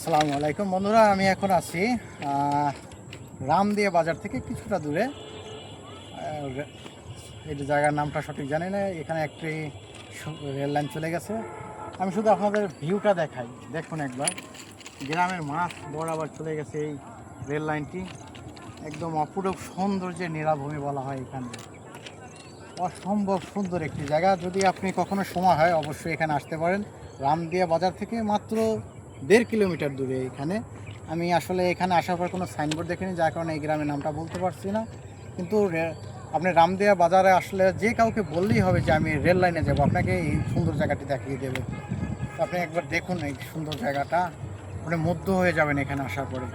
আসসালামু আলাইকুম। বন্ধুরা, আমি এখন আছি রামদিয়া বাজার থেকে কিছুটা দূরে। এই জায়গার নামটা সঠিক জানি না, এখানে একটি রেল লাইন চলে গেছে। আমি শুধু আপনাদের ভিউটা দেখাই। দেখুন একবার, গ্রামের মাছ বরাবর চলে গেছে এই রেল লাইনটি। একদম অপূরূপ সৌন্দর্যের নিরাভূমি বলা হয় এখানে। অসম্ভব সুন্দর একটি জায়গা। যদি আপনি কখনো সময় হয়, অবশ্যই এখানে আসতে পারেন। রামদিয়া বাজার থেকে মাত্র দেড় কিলোমিটার দূরে এখানে। আমি আসলে এখানে আসার পর কোনো সাইনবোর্ড দেখিনি, যার কারণে এই গ্রামের নামটা বলতে পারছি না। কিন্তু আপনি রামদেয়া বাজারে আসলে যে কাউকে বললেই হবে যে আমি রেল লাইনে যাব। আপনাকে এই সুন্দর জায়গাটি দেখিয়ে দেবে। আপনি একবার দেখুন এই সুন্দর জায়গাটা। আপনি মুগ্ধ হয়ে যাবেন এখানে আসার পরে।